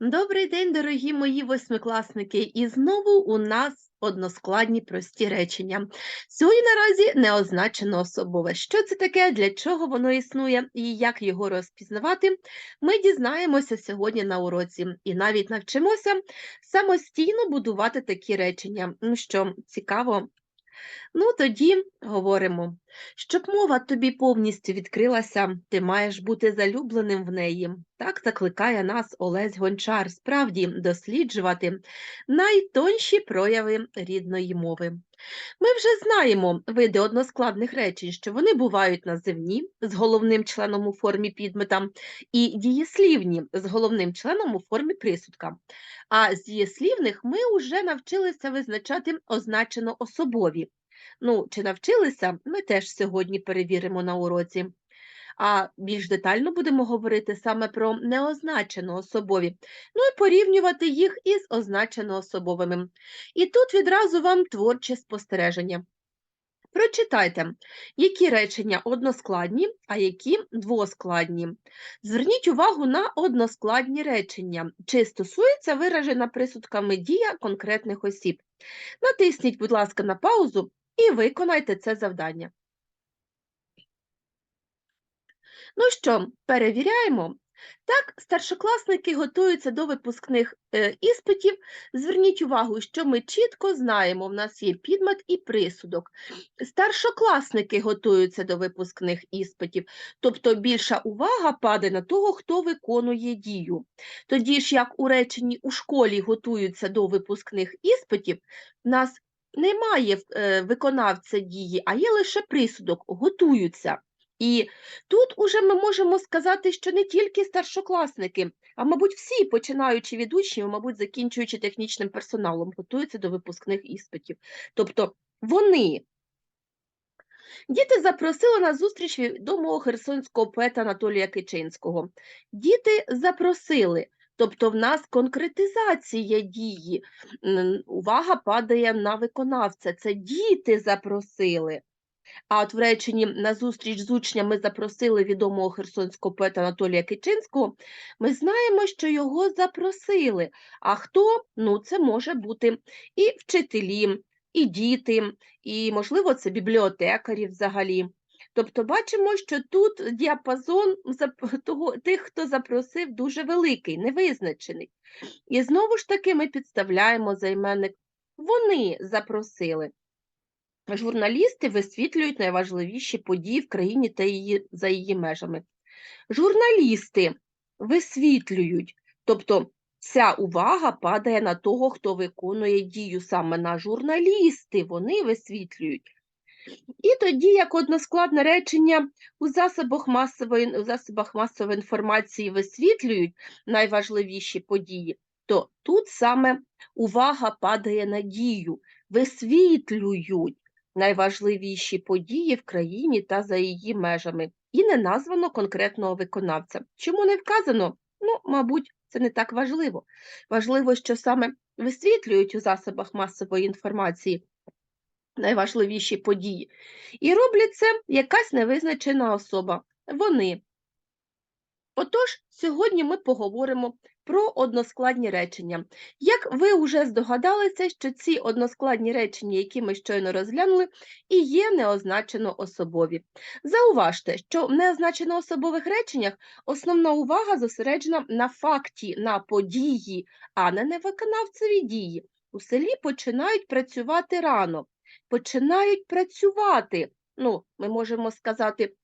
Добрий день, дорогі мої восьмикласники! І знову у нас односкладні прості речення. Сьогодні наразі не означено особове. Що це таке, для чого воно існує і як його розпізнавати, ми дізнаємося сьогодні на уроці і навіть навчимося самостійно будувати такі речення. Ну що, цікаво? Ну, тоді говоримо. Щоб мова тобі повністю відкрилася, ти маєш бути залюбленим в неї. Так закликає нас Олесь Гончар справді досліджувати найтонші прояви рідної мови. Ми вже знаємо види односкладних речень, що вони бувають називні з головним членом у формі підмета, і дієслівні з головним членом у формі присудка. А з дієслівних ми вже навчилися визначати означено особові. Ну, чи навчилися, ми теж сьогодні перевіримо на уроці. А більш детально будемо говорити саме про неозначено особові, ну і порівнювати їх із означено особовими. І тут відразу вам творче спостереження. Прочитайте, які речення односкладні, а які двоскладні. Зверніть увагу на односкладні речення, чи стосується виражена присудками дія конкретних осіб. Натисніть, будь ласка, на паузу і виконайте це завдання. Ну що, перевіряємо. Так, старшокласники готуються до випускних е, іспитів. Зверніть увагу, що ми чітко знаємо, в нас є підмет і присудок. Старшокласники готуються до випускних іспитів, тобто більша увага падає на того, хто виконує дію. Тоді ж, як у реченні у школі готуються до випускних іспитів, в нас немає е, виконавця дії, а є лише присудок, готуються. І тут уже ми можемо сказати, що не тільки старшокласники, а, мабуть, всі, починаючи від учнів, мабуть, закінчуючи технічним персоналом, готуються до випускних іспитів. Тобто вони. Діти запросили на зустріч відомого херсонського поета Анатолія Кичинського. Діти запросили, тобто в нас конкретизація дії, увага падає на виконавця. Це діти запросили. А от в реченні на зустріч з учнями запросили відомого херсонського поета Анатолія Кичинського, ми знаємо, що його запросили. А хто? Ну, це може бути і вчителі, і діти, і, можливо, це бібліотекарі взагалі. Тобто бачимо, що тут діапазон того, тих, хто запросив, дуже великий, невизначений. І знову ж таки ми підставляємо займенник. Вони запросили. Журналісти висвітлюють найважливіші події в країні та її, за її межами. Журналісти висвітлюють, тобто ця увага падає на того, хто виконує дію саме на журналісти, вони висвітлюють. І тоді, як односкладне речення у засобах масової, у засобах масової інформації висвітлюють найважливіші події, то тут саме увага падає на дію, висвітлюють найважливіші події в країні та за її межами, і не названо конкретного виконавця. Чому не вказано? Ну, мабуть, це не так важливо. Важливо, що саме висвітлюють у засобах масової інформації найважливіші події. І роблять це якась невизначена особа. Вони. Отож, сьогодні ми поговоримо про односкладні речення. Як ви вже здогадалися, що ці односкладні речення, які ми щойно розглянули, і є неозначено особові. Зауважте, що в неозначено особових реченнях основна увага зосереджена на факті, на події, а не на виконавцеві дії. У селі починають працювати рано, починають працювати. Ну, Ми можемо сказати,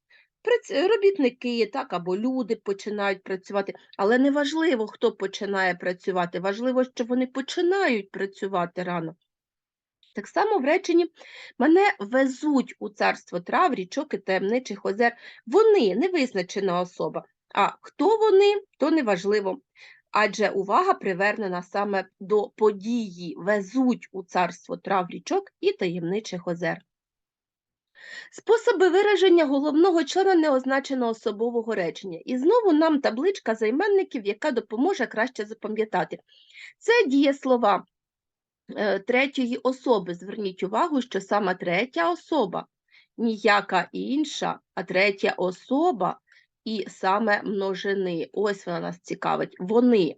робітники так, або люди починають працювати, але не важливо, хто починає працювати, важливо, що вони починають працювати рано. Так само в реченні мене везуть у царство трав, річок і таємничих озер. Вони не визначена особа. А хто вони, то неважливо. Адже увага привернена саме до події, везуть у царство трав річок і таємничих озер. Способи вираження головного члена неозначеного особового речення. І знову нам табличка займенників, яка допоможе краще запам'ятати. Це дієслова е, третьої особи. Зверніть увагу, що саме третя особа, ніяка інша, а третя особа і саме множини. Ось вона нас цікавить. Вони.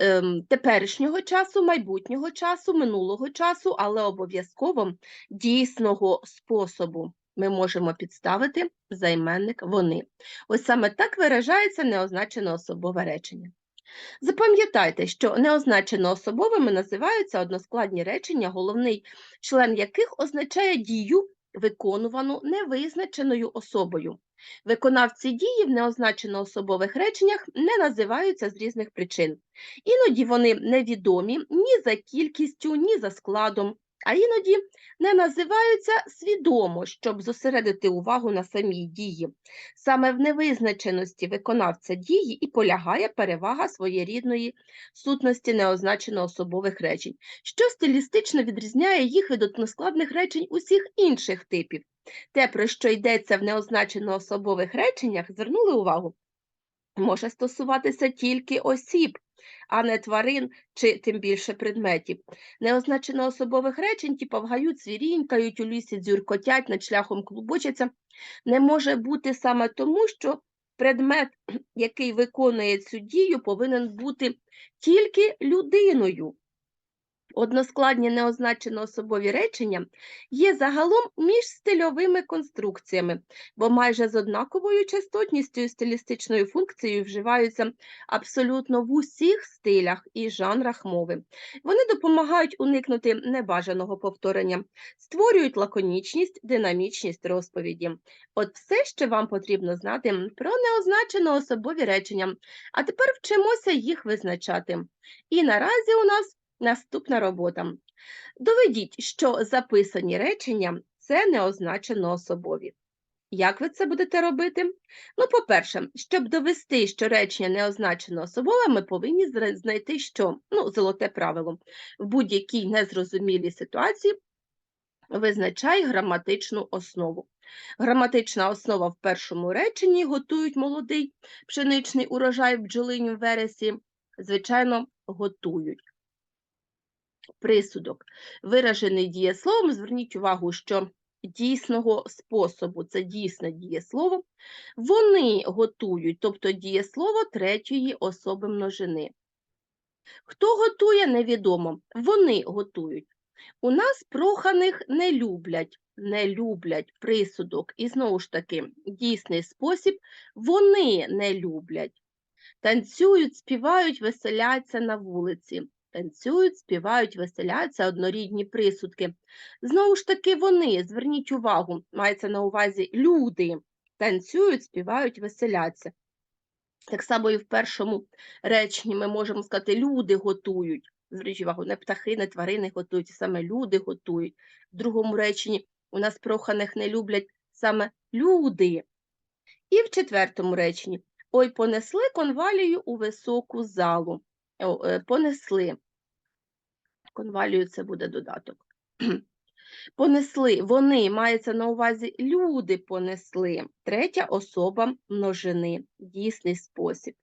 ем, теперішнього часу, майбутнього часу, минулого часу, але обов'язково дійсного способу. Ми можемо підставити займенник вони. Ось саме так виражається неозначене особове речення. Запам'ятайте, що неозначено особовими називаються односкладні речення, головний член яких означає дію, виконувану невизначеною особою. Виконавці дії в неозначено особових реченнях не називаються з різних причин. Іноді вони невідомі ні за кількістю, ні за складом, а іноді не називаються свідомо, щоб зосередити увагу на самій дії. Саме в невизначеності виконавця дії і полягає перевага своєрідної сутності неозначено особових речень, що стилістично відрізняє їх від односкладних речень усіх інших типів. Те, про що йдеться в неозначено особових реченнях, звернули увагу, може стосуватися тільки осіб, а не тварин чи тим більше предметів. Неозначено особових речень, ті павгають, свірінькають, у лісі дзюркотять, над шляхом клубочаться, не може бути саме тому, що предмет, який виконує цю дію, повинен бути тільки людиною. Односкладні неозначено особові речення є загалом між стильовими конструкціями, бо майже з однаковою частотністю стилістичною функцією вживаються абсолютно в усіх стилях і жанрах мови. Вони допомагають уникнути небажаного повторення, створюють лаконічність, динамічність розповіді. От все, що вам потрібно знати про неозначено особові речення, а тепер вчимося їх визначати. І наразі у нас Наступна робота. Доведіть, що записані речення це неозначено особові. Як ви це будете робити? Ну, по-перше, щоб довести, що речення не означено особове, ми повинні знайти, що ну, золоте правило. В будь-якій незрозумілій ситуації визначай граматичну основу. Граматична основа в першому реченні готують молодий пшеничний урожай в бджолиню вересі. Звичайно, готують присудок, виражений дієсловом, зверніть увагу, що дійсного способу це дійсне дієслово, вони готують, тобто дієслово третьої особи множини. Хто готує, невідомо. Вони готують. У нас проханих не люблять, не люблять присудок. І знову ж таки, дійсний спосіб, вони не люблять. Танцюють, співають, веселяться на вулиці танцюють, співають, веселяться однорідні присудки. Знову ж таки, вони, зверніть увагу, мається на увазі люди танцюють, співають, веселяться. Так само і в першому реченні ми можемо сказати, люди готують. Зверніть увагу, не птахи, не тварини готують, саме люди готують. В другому реченні у нас проханих не люблять саме люди. І в четвертому реченні ой понесли конвалію у високу залу. Е, понесли. Конвалію це буде додаток. Понесли, вони мається на увазі люди понесли, третя особа множини, дійсний спосіб.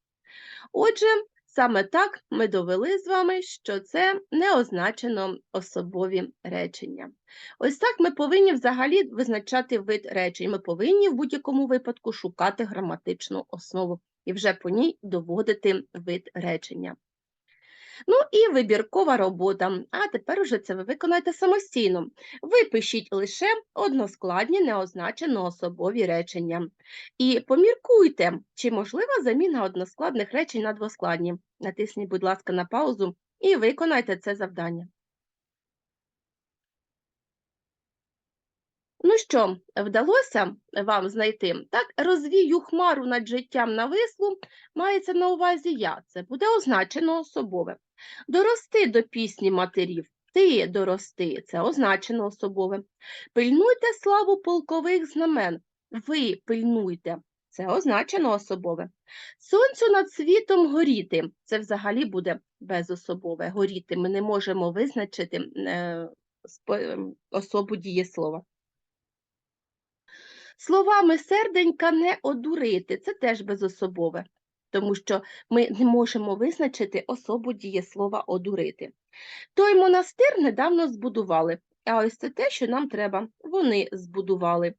Отже, саме так ми довели з вами, що це не означено особові речення. Ось так ми повинні взагалі визначати вид речень. Ми повинні в будь-якому випадку шукати граматичну основу і вже по ній доводити вид речення. Ну і вибіркова робота. А тепер уже це ви виконаєте самостійно. Випишіть лише односкладні неозначено особові речення. І поміркуйте, чи можлива заміна односкладних речень на двоскладні. Натисніть, будь ласка, на паузу і виконайте це завдання. Ну що, вдалося вам знайти? Так, розвію хмару над життям на вислу, мається на увазі я. Це буде означено особове. Дорости до пісні матерів. Ти дорости, це означено особове. Пильнуйте славу полкових знамен. Ви пильнуйте, це означено особове. Сонцю над світом горіти. Це взагалі буде безособове. Горіти. Ми не можемо визначити е, ем, особу дієслова. Словами серденька не одурити, це теж безособове тому що ми не можемо визначити особу дієслова одурити. Той монастир недавно збудували, а ось це те, що нам треба, вони збудували.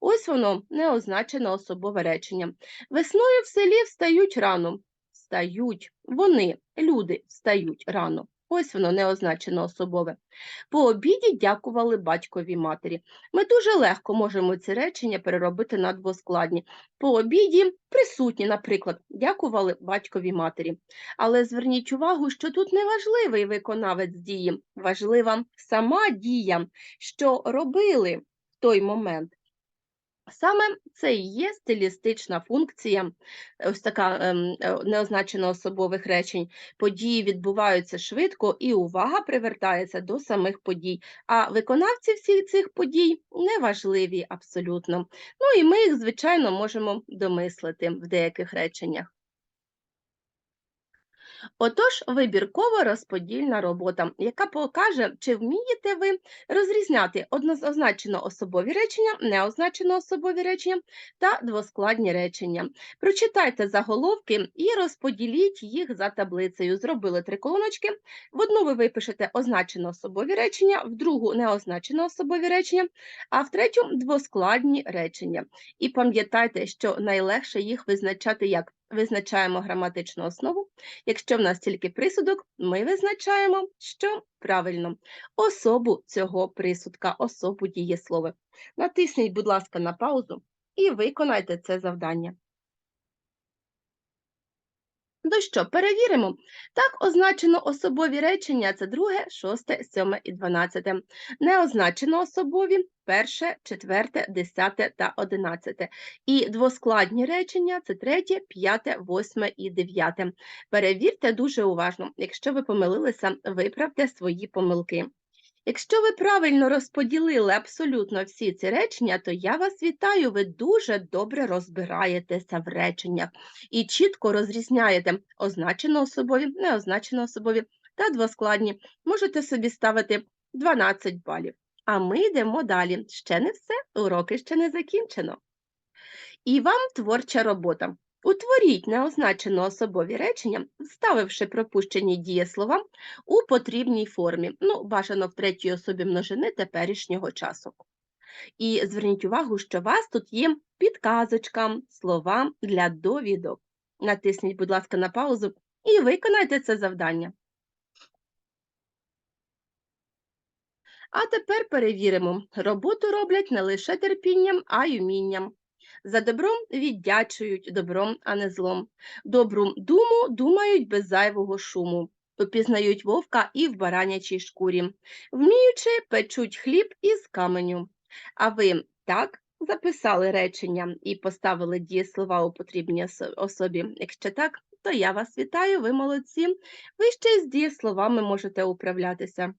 Ось воно неозначене особове речення. Весною в селі встають рано. встають. Вони, люди, встають рано. Ось воно неозначено особове. По обіді дякували батькові матері. Ми дуже легко можемо ці речення переробити на двоскладні. По обіді присутні, наприклад, дякували батькові матері. Але зверніть увагу, що тут не важливий виконавець дії, важлива сама дія, що робили в той момент. Саме це і є стилістична функція, ось така ем, неозначена неозначено особових речень. Події відбуваються швидко, і увага привертається до самих подій. А виконавці всіх цих подій неважливі абсолютно. Ну і ми їх, звичайно, можемо домислити в деяких реченнях. Отож, вибірково розподільна робота, яка покаже, чи вмієте ви розрізняти однозначно особові речення, неозначено особові речення та двоскладні речення. Прочитайте заголовки і розподіліть їх за таблицею. Зробили три колоночки. В одну ви випишете означено особові речення, в другу неозначено особові речення, а в третю двоскладні речення. І пам'ятайте, що найлегше їх визначати як визначаємо граматичну основу. Якщо в нас тільки присудок, ми визначаємо, що правильно особу цього присудка, особу дієслови. Натисніть, будь ласка, на паузу і виконайте це завдання. Ну що, перевіримо. Так, означено особові речення це друге, шосте, сьоме і дванадцяте. Не означено особові перше, четверте, десяте та одинадцяте. І двоскладні речення це третє, п'яте, восьме і дев'яте. Перевірте дуже уважно. Якщо ви помилилися, виправте свої помилки. Якщо ви правильно розподілили абсолютно всі ці речення, то я вас вітаю, ви дуже добре розбираєтеся в реченнях і чітко розрізняєте означено особові, неозначено особові та двоскладні. Можете собі ставити 12 балів. А ми йдемо далі. Ще не все, уроки ще не закінчено. І вам творча робота. Утворіть неозначено особові речення, вставивши пропущені дієслова у потрібній формі, ну, бажано в третій особі множини теперішнього часу. І зверніть увагу, що у вас тут є підказочка, слова для довідок. Натисніть, будь ласка, на паузу і виконайте це завдання. А тепер перевіримо. Роботу роблять не лише терпінням, а й умінням. За добром віддячують добром, а не злом. Добру думу думають без зайвого шуму. Опізнають вовка і в баранячій шкурі. Вміючи, печуть хліб із каменю. А ви так записали речення і поставили дієслова у потрібній особі. Якщо так, то я вас вітаю, ви молодці. Ви ще з дієсловами можете управлятися.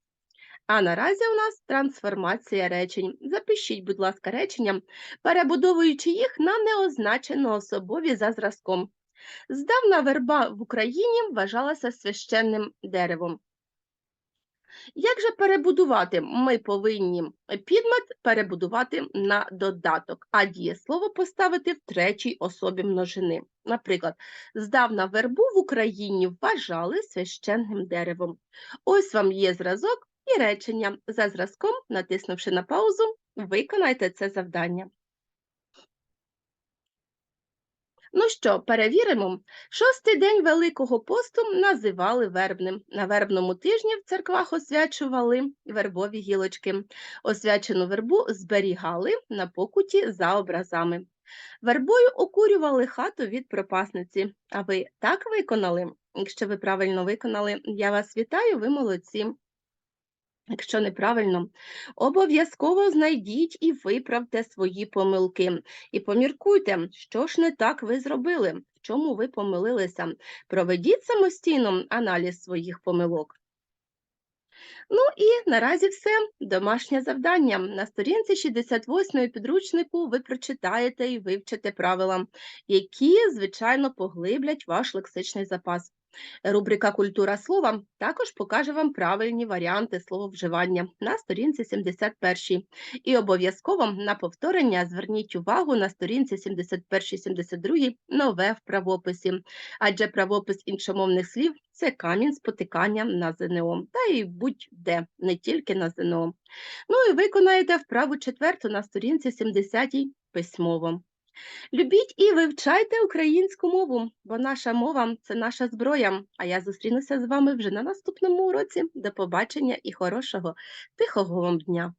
А наразі у нас трансформація речень. Запишіть, будь ласка, речення, перебудовуючи їх на неозначено особові за зразком. Здавна верба в Україні вважалася священним деревом. Як же перебудувати? Ми повинні підмет перебудувати на додаток, а дієслово поставити в третій особі множини. Наприклад, здавна вербу в Україні вважали священним деревом. Ось вам є зразок і речення. За зразком, натиснувши на паузу, виконайте це завдання. Ну що, перевіримо. Шостий день Великого посту називали вербним. На вербному тижні в церквах освячували вербові гілочки. Освячену вербу зберігали на покуті за образами. Вербою окурювали хату від пропасниці. А ви так виконали? Якщо ви правильно виконали, я вас вітаю, ви молодці. Якщо неправильно, обов'язково знайдіть і виправте свої помилки. І поміркуйте, що ж не так ви зробили, в чому ви помилилися. Проведіть самостійно аналіз своїх помилок. Ну і наразі все. Домашнє завдання. На сторінці 68 підручнику ви прочитаєте і вивчите правила, які, звичайно, поглиблять ваш лексичний запас. Рубрика Культура слова також покаже вам правильні варіанти слововживання на сторінці 71. І обов'язково на повторення зверніть увагу на сторінці 71-72 нове в правописі, адже правопис іншомовних слів це камінь спотикання на ЗНО, та й будь-де, не тільки на ЗНО. Ну і виконаєте вправу четверту на сторінці 70 письмово. Любіть і вивчайте українську мову, бо наша мова це наша зброя. А я зустрінуся з вами вже на наступному уроці. До побачення і хорошого, тихого вам дня!